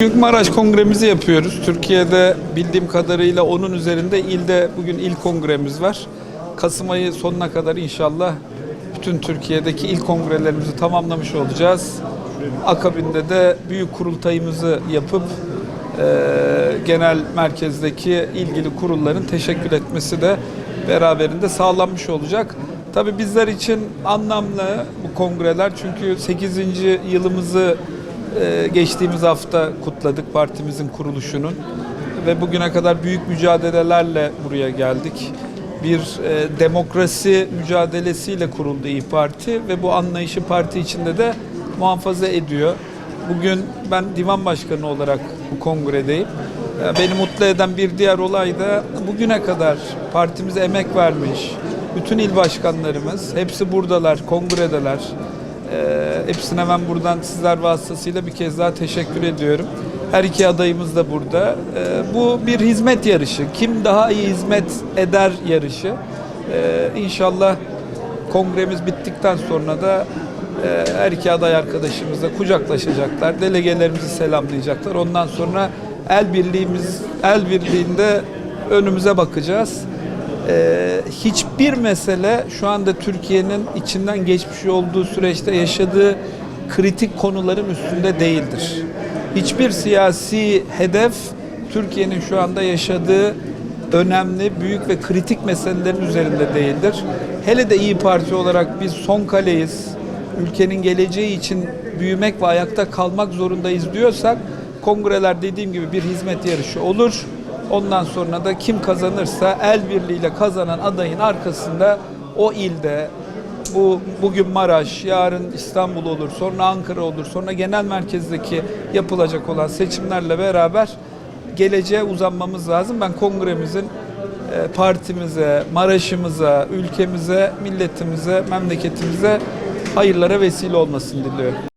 Büyük Maraş Kongremizi yapıyoruz. Türkiye'de bildiğim kadarıyla onun üzerinde ilde bugün il kongremiz var. Kasım ayı sonuna kadar inşallah bütün Türkiye'deki il kongrelerimizi tamamlamış olacağız. Akabinde de büyük kurultayımızı yapıp eee, genel merkezdeki ilgili kurulların teşekkür etmesi de beraberinde sağlanmış olacak. Tabii bizler için anlamlı bu kongreler çünkü 8. yılımızı geçtiğimiz hafta kutladık partimizin kuruluşunun ve bugüne kadar büyük mücadelelerle buraya geldik. Bir e, demokrasi mücadelesiyle kuruldu İyi Parti ve bu anlayışı parti içinde de muhafaza ediyor. Bugün ben divan başkanı olarak bu kongredeyim. Ee, Beni mutlu eden bir diğer olay da bugüne kadar partimize emek vermiş bütün il başkanlarımız hepsi buradalar, kongredeler. Ee, hepsine ben buradan sizler vasıtasıyla bir kez daha teşekkür ediyorum. Her iki adayımız da burada. Ee, bu bir hizmet yarışı. Kim daha iyi hizmet eder yarışı. Ee, inşallah kongremiz bittikten sonra da e, her iki aday arkadaşımızla kucaklaşacaklar. Delegelerimizi selamlayacaklar. Ondan sonra el birliğimiz el birliğinde önümüze bakacağız. Ee, hiçbir mesele şu anda Türkiye'nin içinden geçmiş olduğu süreçte yaşadığı kritik konuların üstünde değildir. Hiçbir siyasi hedef Türkiye'nin şu anda yaşadığı önemli, büyük ve kritik meselelerin üzerinde değildir. Hele de İyi Parti olarak biz son kaleyiz. Ülkenin geleceği için büyümek ve ayakta kalmak zorundayız diyorsak kongreler dediğim gibi bir hizmet yarışı olur. Ondan sonra da kim kazanırsa el birliğiyle kazanan adayın arkasında o ilde bu bugün Maraş, yarın İstanbul olur, sonra Ankara olur, sonra genel merkezdeki yapılacak olan seçimlerle beraber geleceğe uzanmamız lazım. Ben kongremizin e, partimize, Maraş'ımıza, ülkemize, milletimize, memleketimize hayırlara vesile olmasını diliyorum.